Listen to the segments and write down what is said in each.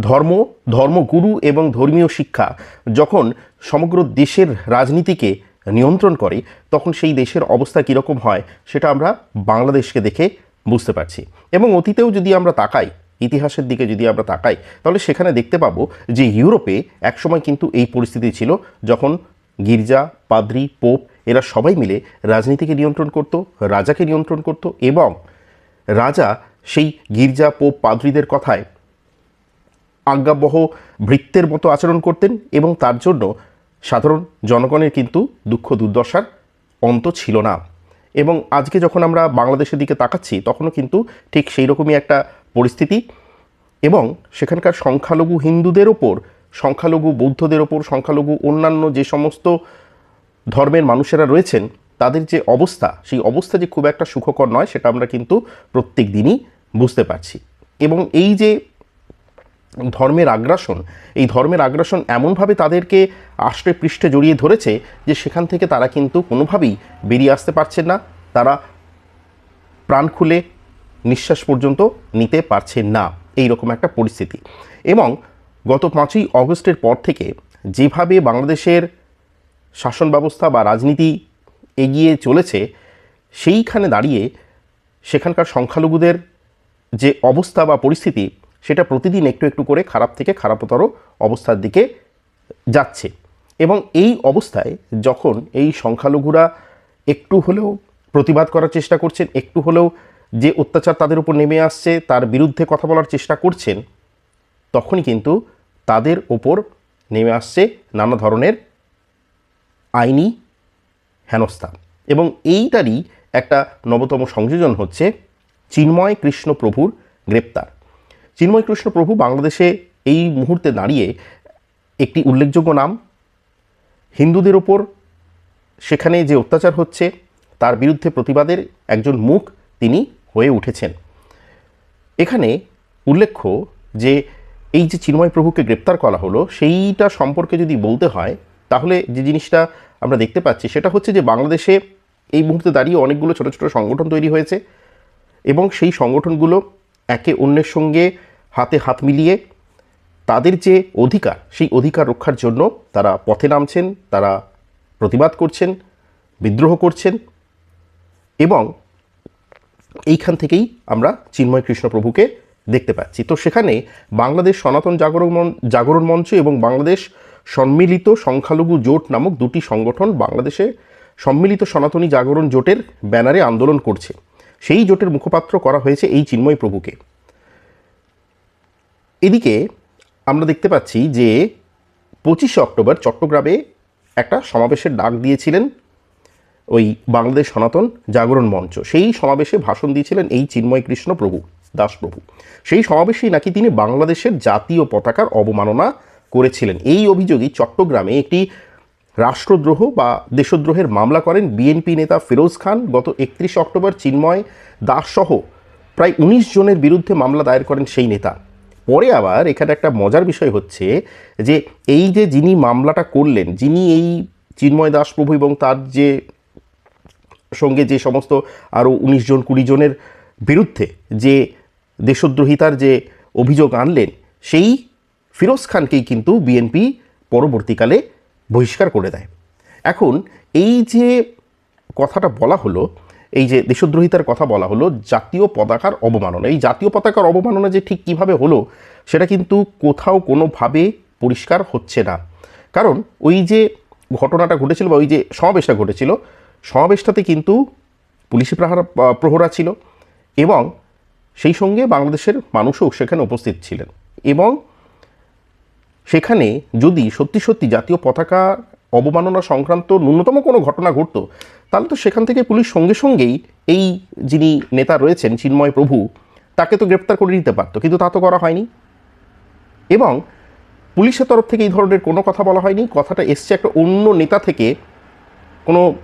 ধর্ম, ধর্মগুরু এবং ধর্মীয় শিক্ষা যখন সমগ্র দেশের রাজনীতিকে নিয়ন্ত্রণ করে, তখন সেই দেশের অবস্থা কীরকম হয় সেটা আমরা বাংলাদেশকে দেখে বুঝতে পারছি। এবং অতীতেও যদি আমরা তাকাই, ইতিহাসের দিকে যদি আমরা তাকাই, তাহলে সেখানে দেখতে পাবো যে ইউরোপে একসময় কিন্তু এই পরিস্থিতি ছিল যখন গির্জা, পাদ্রি, পোপ এরা সবাই মিলে রাজনীতিকে নিয়ন্ত্রণ করত, রাজাকে নিয়ন্ত্রণ করত এবং রাজা সেই গির্জা, পোপ, পাদ্রীদের কথায় আজ্ঞাবহ ভৃত্যের মতো আচরণ করতেন এবং তার জন্য সাধারণ জনগণের কিন্তু দুঃখ দুর্দশার অন্ত ছিল না। এবং আজকে যখন আমরা বাংলাদেশের দিকে তাকাচ্ছি, তখনও কিন্তু ঠিক সেই রকমই একটা পরিস্থিতি এবং সেখানকার সংখ্যালঘু হিন্দুদের ওপর, সংখ্যালঘু বৌদ্ধদের ওপর, সংখ্যালঘু অন্যান্য যে সমস্ত ধর্মের মানুষেরা রয়েছেন, তাদের যে অবস্থা, সেই অবস্থা যে খুব একটা সুখকর নয়, সেটা আমরা কিন্তু প্রত্যেক দিনই বুঝতে পারছি। এবং এই যে ধর্মের আগ্রাসন, এই ধর্মের আগ্রাসন এমনভাবে তাদেরকে আষ্টে পৃষ্ঠে জড়িয়ে ধরেছে যে সেখান থেকে তারা কিন্তু কোনোভাবেই বেরিয়ে আসতে পারছেন না। তারা প্রাণ খুলে নিঃশ্বাস পর্যন্ত নিতে পারছেন না। এই রকম একটা পরিস্থিতি। এবং গত পাঁচই অগস্টের পর থেকে যেভাবে বাংলাদেশের শাসন ব্যবস্থা বা রাজনীতি এগিয়ে চলেছে, সেইখানে দাঁড়িয়ে সেখানকার সংখ্যালঘুদের যে অবস্থা বা পরিস্থিতি সেটা প্রতিদিন একটু একটু করে খারাপ থেকে খারাপতর অবস্থার দিকে যাচ্ছে। এবং এই অবস্থায় যখন এই সংখ্যালঘুরা একটু হলেও প্রতিবাদ করার চেষ্টা করছেন, একটু হলেও যে অত্যাচার তাদের উপর নেমে আসছে, তার বিরুদ্ধে কথা বলার চেষ্টা করছেন, তখনই কিন্তু তাদের ওপর নেমে আসছে নানা ধরনের আইনি হেনস্থা। এবং এইটারই একটা নবতম সংযোজন হচ্ছে চিন্ময় কৃষ্ণ প্রভুর গ্রেপ্তার। চিন্ময় কৃষ্ণ প্রভু বাংলাদেশে এই মুহূর্তে দাঁড়িয়ে একটি উল্লেখযোগ্য নাম। হিন্দুদের ওপর সেখানে যে অত্যাচার হচ্ছে, তার বিরুদ্ধে প্রতিবাদের একজন মুখ তিনি হয়ে উঠেছেন। এখানে উল্লেখ্য যে, এই যে চিন্ময় প্রভুকে গ্রেপ্তার করা হলো, সেইটা সম্পর্কে যদি বলতে হয়, তাহলে যে জিনিসটা আমরা দেখতে পাচ্ছি, সেটা হচ্ছে যে বাংলাদেশে এই মুহূর্তে দাঁড়িয়ে অনেকগুলো ছোটো ছোটো সংগঠন তৈরি হয়েছে এবং সেই সংগঠনগুলো একে অন্যের সঙ্গে হাতে হাত মিলিয়ে তাদের যে অধিকার, সেই অধিকার রক্ষার জন্য তারা পথে নামছেন, তারা প্রতিবাদ করছেন, বিদ্রোহ করছেন এবং এইখান থেকেই আমরা চিন্ময় কৃষ্ণ প্রভুকে দেখতে পাচ্ছি। তো সেখানে বাংলাদেশ সনাতন জাগরণ জাগরণ মঞ্চ এবং বাংলাদেশ সম্মিলিত সংখ্যালঘু জোট নামক দুটি সংগঠন বাংলাদেশে সম্মিলিত সনাতনী জাগরণ জোটের ব্যানারে আন্দোলন করছে। সেই জোটের মুখপাত্র করা হয়েছে এই চিন্ময় প্রভুকে। এদিকে আমরা দেখতে পাচ্ছি যে পঁচিশে অক্টোবর চট্টগ্রামে একটা সমাবেশের ডাক দিয়েছিলেন ওই বাংলাদেশ সনাতন জাগরণ মঞ্চ। সেই সমাবেশে ভাষণ দিয়েছিলেন এই চিন্ময় কৃষ্ণ প্রভু দাসপ্রভু সেই সমাবেশেই নাকি তিনি বাংলাদেশের জাতীয় পতাকার অবমাননা করেছিলেন। এই অভিযোগই চট্টগ্রামে একটি রাষ্ট্রদ্রোহ বা দেশদ্রোহের মামলা করেন বিএনপি নেতা ফিরোজ খান। গত একত্রিশ অক্টোবর চিন্ময় দাসসহ প্রায় উনিশ জনের বিরুদ্ধে মামলা দায়ের করেন সেই নেতা। পরে আবার এখানে একটা মজার বিষয় হচ্ছে যে এই যে যিনি মামলাটা করলেন, যিনি এই চিন্ময় দাস প্রভু এবং তার যে সঙ্গে যে সমস্ত আরও উনিশ জন, কুড়ি জনের বিরুদ্ধে যে দেশদ্রোহিতার যে অভিযোগ আনলেন, সেই ফিরোজ খানকেই কিন্তু বিএনপি পরবর্তীকালে বহিষ্কার করে দেয়। এখন এই যে কথাটা বলা হলো, এই যে দেশদ্রোহিতার কথা বলা হলো, জাতীয় পতাকার অবমাননা, এই জাতীয় পতাকার অবমাননা যে ঠিক কীভাবে হলো, সেটা কিন্তু কোথাও কোনোভাবে পরিষ্কার হচ্ছে না। কারণ ওই যে ঘটনাটা ঘটেছিল বা ওই যে সমাবেশটা ঘটেছিল, সমাবেশটাতে কিন্তু পুলিশি প্রহারা প্রহরা ছিল এবং সেই সঙ্গে বাংলাদেশের মানুষও সেখানে উপস্থিত ছিলেন এবং সেখানে যদি সত্যি সত্যি জাতীয় পতাকা অবমাননা সংক্রান্ত ন্যূনতম কোনো ঘটনা ঘটতো, তাহলে তো সেখান থেকে পুলিশ সঙ্গে সঙ্গেই এই যিনি নেতা রয়েছেন, চিন্ময় প্রভু, তাকে তো গ্রেপ্তার করে নিতে পারতো। কিন্তু তা তো করা হয়নি। এবং পুলিশের তরফ থেকে এই ধরনের কোনো কথা বলা হয়নি। কথাটা এসছে একটা অন্য নেতা থেকে কোনো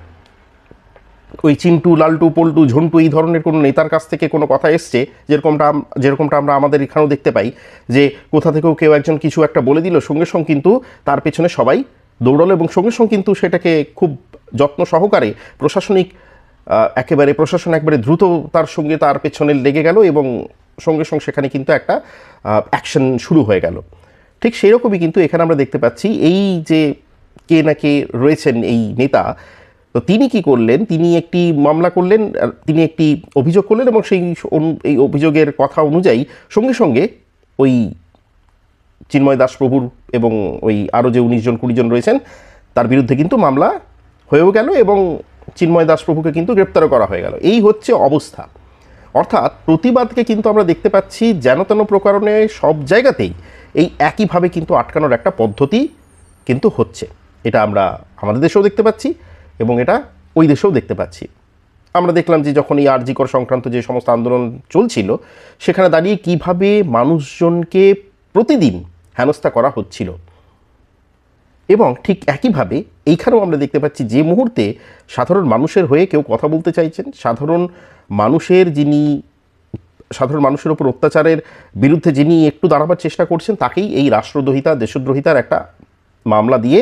ওই চিন্টু, লালটু, পল্টু, ঝন্টু এই ধরনের কোনো নেতার কাছ থেকে কোনো কথা এসছে? যেরকমটা যেরকমটা আমরা আমাদের এখানেও দেখতে পাই যে কোথা থেকেও কেউ একজন কিছু একটা বলে দিল, সঙ্গে সঙ্গে কিন্তু তার পেছনে সবাই দৌড়ালো এবং সঙ্গে সঙ্গে কিন্তু সেটাকে খুব যত্ন সহকারে প্রশাসনিক একেবারে প্রশাসন একবারে দ্রুত তার সঙ্গে তার পেছনে লেগে গেল এবং সঙ্গে সঙ্গে সেখানে কিন্তু একটা অ্যাকশন শুরু হয়ে গেল। ঠিক সেই রকমই কিন্তু এখানে আমরা দেখতে পাচ্ছি এই যে কে না কে রয়েছেন এই নেতা তো তিনি কি করলেন? তিনি একটি মামলা করলেন তিনি একটি অভিযোগ করলেন এবং সেই এই অভিযোগের কথা অনুযায়ী সঙ্গে সঙ্গে ওই চিন্ময় দাস প্রভুর এবং ওই আরও যে উনিশ জন, কুড়ি জন রয়েছেন, তার বিরুদ্ধে কিন্তু মামলা হয়েও গেল এবং চিন্ময় দাস প্রভুকে কিন্তু গ্রেপ্তারও করা হয়ে গেল। এই হচ্ছে অবস্থা। অর্থাৎ প্রতিবাদকে কিন্তু আমরা দেখতে পাচ্ছি যেন তেন প্রকারণে সব জায়গাতেই এই একইভাবে কিন্তু আটকানোর একটা পদ্ধতি কিন্তু হচ্ছে। এটা আমরা আমাদের দেশেও দেখতে পাচ্ছি। এবং এটা ওই দেশেও দেখতে পাচ্ছি। আমরা দেখলাম যে যখন এই আরজিকর সংক্রান্ত যে সমস্ত আন্দোলন চলছিল, সেখানে দাঁড়িয়ে কীভাবে মানুষজনকে প্রতিদিন হেনস্থা করা হচ্ছিল। এবং ঠিক একইভাবে এইখানেও আমরা দেখতে পাচ্ছি যে মুহূর্তে সাধারণ মানুষের হয়ে কেউ কথা বলতে চাইছেন, সাধারণ মানুষের যিনি, সাধারণ মানুষের ওপর অত্যাচারের বিরুদ্ধে যিনি একটু দাঁড়াবার চেষ্টা করছেন, তাকেই এই রাষ্ট্রদ্রোহিতা, দেশদ্রোহিতার একটা মামলা দিয়ে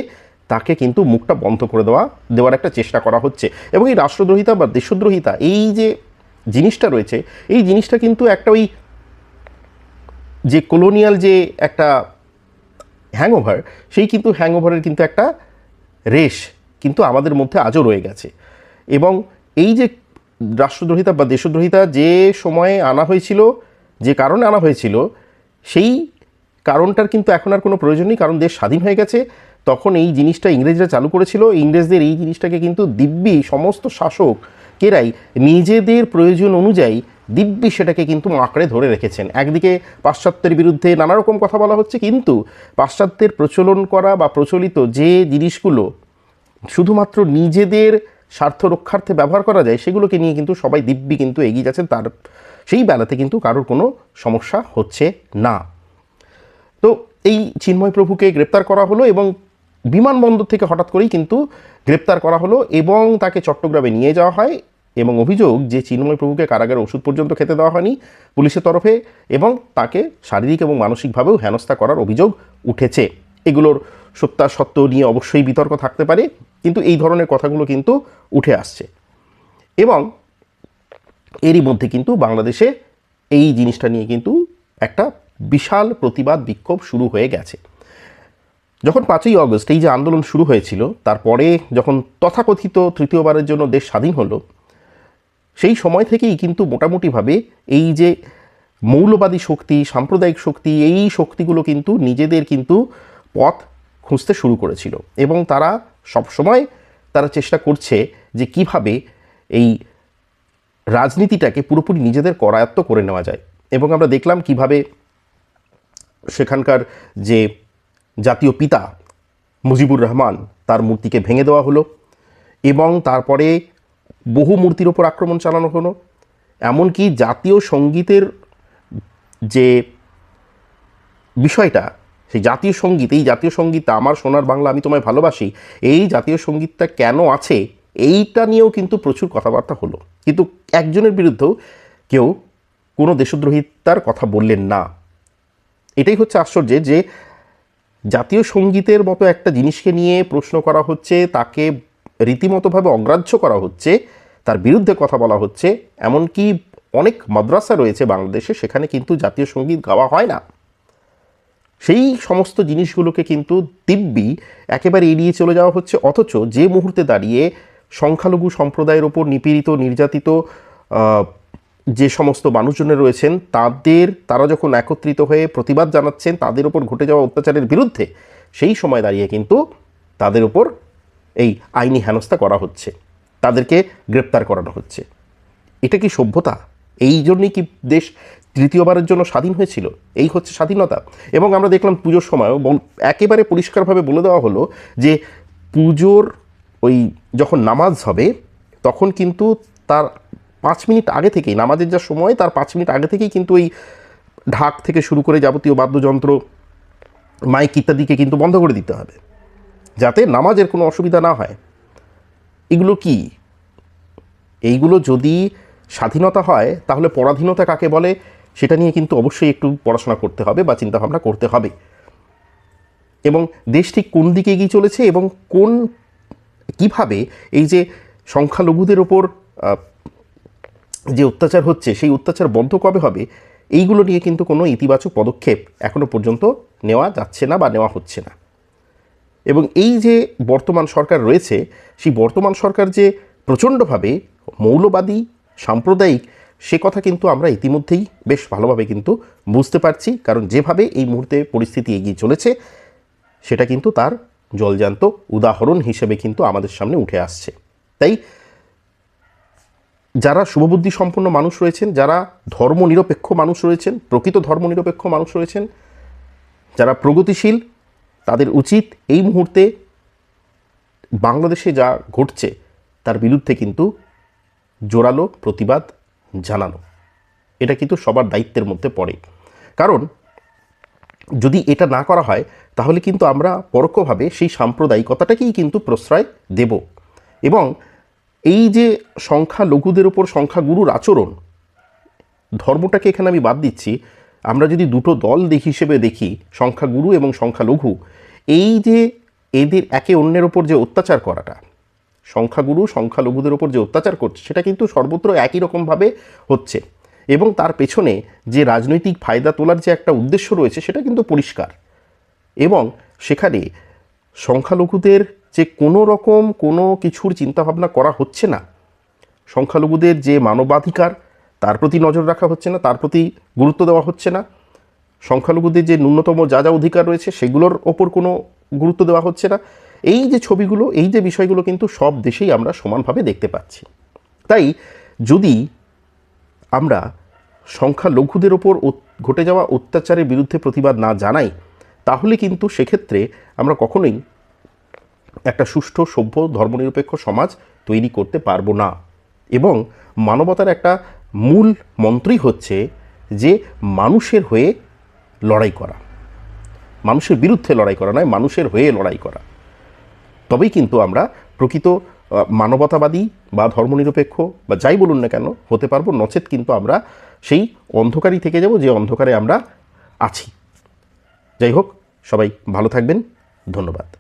তাকে কিন্তু মুখটা বন্ধ করে দেওয়া, দেওয়ার একটা চেষ্টা করা হচ্ছে। এবং এই রাষ্ট্রদ্রোহিতা বা দেশদ্রোহিতা, এই যে জিনিসটা রয়েছে, এই জিনিসটা কিন্তু একটা ওই যে কলোনিয়াল যে একটা হ্যাংওভার সেই কিন্তু হ্যাংওভারের কিন্তু একটা রেশ কিন্তু আমাদের মধ্যে আজও রয়ে গেছে। এবং এই যে রাষ্ট্রদ্রোহিতা বা দেশদ্রোহিতা যে সময়ে আনা হয়েছিল, যে কারণে আনা হয়েছিল, সেই কারণটার কিন্তু এখন আর কোনো প্রয়োজন নেই, কারণ দেশ স্বাধীন হয়ে গেছে। তখন এই জিনিসটা ইংরেজরা চালু করেছিল। ইংরেজদের এই জিনিসটাকে কিন্তু দিব্যি, সমস্ত শাসক কেরাই নিজেদের প্রয়োজন অনুযায়ী দিব্যি সেটাকে কিন্তু আঁকড়ে ধরে রেখেছেন। একদিকে পাশ্চাত্যের বিরুদ্ধে নানা রকম কথা বলা হচ্ছে, কিন্তু পাশ্চাত্যের প্রচলন করা বা প্রচলিত যে জিনিসগুলো শুধুমাত্র নিজেদের স্বার্থ রক্ষার্থে ব্যবহার করা যায়, সেগুলোকে নিয়ে কিন্তু সবাই দিব্যি কিন্তু এগিয়ে যাচ্ছেন। তার সেই বেলাতে কিন্তু কারোর কোনো সমস্যা হচ্ছে না। তো এই চিন্ময় প্রভুকে গ্রেপ্তার করা হলো এবং বিমানবন্দর থেকে হঠাৎ করেই কিন্তু গ্রেপ্তার করা হলো এবং তাকে চট্টগ্রামে নিয়ে যাওয়া হয় এবং অভিযোগ যে চিন্ময় প্রভুকে কারাগারে ওষুধ পর্যন্ত খেতে দেওয়া হয়নি পুলিশের তরফে এবং তাকে শারীরিক এবং মানসিকভাবেও হেনস্থা করার অভিযোগ উঠেছে। এগুলোর সত্যাসত্য নিয়ে অবশ্যই বিতর্ক থাকতে পারে, কিন্তু এই ধরনের কথাগুলো কিন্তু উঠে আসছে। এবং এরই মধ্যে কিন্তু বাংলাদেশে এই জিনিসটা নিয়ে কিন্তু একটা বিশাল প্রতিবাদ বিক্ষোভ শুরু হয়ে গেছে। যখন পাঁচই অগস্ট এই যে আন্দোলন শুরু হয়েছিল, তারপরে যখন তথাকথিত তৃতীয়বারের জন্য দেশ স্বাধীন হলো, সেই সময় থেকেই কিন্তু মোটামুটিভাবে এই যে মৌলবাদী শক্তি, সাম্প্রদায়িক শক্তি, এই শক্তিগুলো কিন্তু নিজেদের কিন্তু পথ খুঁজতে শুরু করেছিল। এবং তারা সবসময় তারা চেষ্টা করছে যে কীভাবে এই রাজনীতিটাকে পুরোপুরি নিজেদের করায়ত্ত করে নেওয়া যায়। এবং আমরা দেখলাম কীভাবে সেখানকার যে জাতীয় পিতা মুজিবুর রহমান তার মূর্তিকে ভেঙে দেওয়া হলো এবং তারপরে বহু মূর্তির ওপর আক্রমণ চালানো হলো। এমনকি জাতীয় সঙ্গীতের যে বিষয়টা, সেই জাতীয় সংগীত, এই জাতীয় সঙ্গীতটা আমার সোনার বাংলা আমি তোমায় ভালোবাসি, এই জাতীয় সঙ্গীতটা কেন আছে, এইটা নিয়েও কিন্তু প্রচুর কথাবার্তা হলো। কিন্তু একজনের বিরুদ্ধেও কেউ কোনো দেশদ্রোহিতার কথা বললেন না। এটাই হচ্ছে আশ্চর্যের যে জাতীয় সঙ্গীতের মতো একটা জিনিসকে নিয়ে প্রশ্ন করা হচ্ছে, তাকে রীতিমতোভাবে অগ্রাহ্য করা হচ্ছে, তার বিরুদ্ধে কথা বলা হচ্ছে, এমনকি অনেক মাদ্রাসা রয়েছে বাংলাদেশে, সেখানে কিন্তু জাতীয় সংগীত গাওয়া হয় না। সেই সমস্ত জিনিসগুলোকে কিন্তু দিব্যি একেবারে এড়িয়ে চলে যাওয়া হচ্ছে, অথচ যে মুহূর্তে দাঁড়িয়ে সংখ্যালঘু সম্প্রদায়ের ওপর নিপীড়িত, নির্যাতিত যে সমস্ত মানুষজনের রয়েছেন, তাদের, তারা যখন একত্রিত হয়ে প্রতিবাদ জানাচ্ছেন, তাদের ওপর ঘটে যাওয়া অত্যাচারের বিরুদ্ধে, সেই সময় দাঁড়িয়ে কিন্তু তাদের ওপর এই আইনি হেনস্থা করা হচ্ছে। তাদেরকে গ্রেপ্তার করানো হচ্ছে। এটা কি সভ্যতা? এই জন্যই কি দেশ তৃতীয়বারের জন্য স্বাধীন হয়েছিল? এই হচ্ছে স্বাধীনতা। এবং আমরা দেখলাম পুজোর সময় একেবারে পরিষ্কারভাবে বলে দেওয়া হলো যে পুজোর ওই যখন নামাজ হবে, তখন কিন্তু তার পাঁচ মিনিট আগে থেকেই, নামাজের যা সময়, তার পাঁচ মিনিট আগে থেকেই কিন্তু ওই ঢাক থেকে শুরু করে যাবতীয় বাদ্যযন্ত্র, মাইক ইত্যাদিকে কিন্তু বন্ধ করে দিতে হবে। যাতে নামাজের কোনো অসুবিধা না হয়। এগুলো কি? এইগুলো যদি স্বাধীনতা হয়, তাহলে পরাধীনতা কাকে বলে? সেটা নিয়ে কিন্তু অবশ্যই একটু পড়াশোনা করতে হবে বা চিন্তাভাবনা করতে হবে। এবং দেশ ঠিক কোন দিকে এগিয়ে চলেছে এবং কোন, কীভাবে এই যে সংখ্যালঘুদের ওপর যে অত্যাচার হচ্ছে, সেই অত্যাচার বন্ধ কবে হবে, এইগুলো নিয়ে কিন্তু কোনো ইতিবাচক পদক্ষেপ এখনও পর্যন্ত নেওয়া যাচ্ছে না বা নেওয়া হচ্ছে না। এবং এই যে বর্তমান সরকার রয়েছে, সেই বর্তমান সরকার যে প্রচণ্ডভাবে মৌলবাদী, সাম্প্রদায়িক, সে কথা কিন্তু আমরা ইতিমধ্যেই বেশ ভালোভাবে কিন্তু বুঝতে পারছি। কারণ যেভাবে এই মুহূর্তে পরিস্থিতি এগিয়ে চলেছে, সেটা কিন্তু তার জলজান্ত উদাহরণ হিসেবে কিন্তু আমাদের সামনে উঠে আসছে। তাই যারা শুভবুদ্ধি সম্পন্ন মানুষ রয়েছেন, যারা ধর্মনিরপেক্ষ মানুষ রয়েছেন, প্রকৃত ধর্মনিরপেক্ষ মানুষ রয়েছেন, যারা প্রগতিশীল, তাদের উচিত এই মুহূর্তে বাংলাদেশে যা ঘটছে, তার বিরুদ্ধে কিন্তু জোরালো প্রতিবাদ জানানো। এটা কিন্তু সবার দায়িত্বের মধ্যে পড়ে। কারণ, যদি এটা না করা হয়, তাহলে কিন্তু আমরা পরোক্ষভাবে সেই সাম্প্রদায়িকতাটাকেই কিন্তু প্রশ্রয় দেব। এবং এই যে সংখ্যালঘুদের ওপর সংখ্যাগুরুর আচরণ, ধর্মটাকে এখানে আমি বাদ দিচ্ছি। আমরা যদি দুটো দল দেখি হিসেবে দেখি সংখ্যাগুরু এবং সংখ্যালঘু এই যে এদের একে অন্যের ওপর যে অত্যাচার করাটা সংখ্যাগুরু সংখ্যালঘুদের ওপর যে অত্যাচার করছে, সেটা কিন্তু সর্বত্র একই রকমভাবে হচ্ছে। এবং তার পেছনে যে রাজনৈতিক ফায়দা তোলার যে একটা উদ্দেশ্য রয়েছে, সেটা কিন্তু পরিষ্কার। এবং সেখানে সংখ্যালঘুদের যে কোনো রকম কোনো কিছুর চিন্তাভাবনা করা হচ্ছে না। সংখ্যালঘুদের যে মানবাধিকার, তার প্রতি নজর রাখা হচ্ছে না, তার প্রতি গুরুত্ব দেওয়া হচ্ছে না। সংখ্যালঘুদের যে ন্যূনতম যা যা অধিকার রয়েছে, সেগুলোর ওপর কোনো গুরুত্ব দেওয়া হচ্ছে না। এই যে ছবিগুলো, এই যে বিষয়গুলো কিন্তু সব দেশেই আমরা সমানভাবে দেখতে পাচ্ছি। তাই যদি আমরা সংখ্যালঘুদের ওপর ঘটে যাওয়া অত্যাচারের বিরুদ্ধে প্রতিবাদ না জানাই, তাহলে কিন্তু সেক্ষেত্রে আমরা কখনোই একটা সুষ্ঠু, সভ্য, ধর্মনিরপেক্ষ সমাজ তৈরি করতে পারব না। এবং মানবতার একটা মূল মন্ত্রই হচ্ছে যে মানুষের হয়ে লড়াই করা। মানুষের বিরুদ্ধে লড়াই করা নয়, মানুষের হয়ে লড়াই করা। তবেই কিন্তু আমরা প্রকৃত মানবতাবাদী বা ধর্মনিরপেক্ষ বা যাই বলুন না কেন, হতে পারব। নচেত কিন্তু আমরা সেই অন্ধকারই থেকে যাব, যে অন্ধকারে আমরা আছি। যাই হোক, সবাই ভালো থাকবেন। ধন্যবাদ।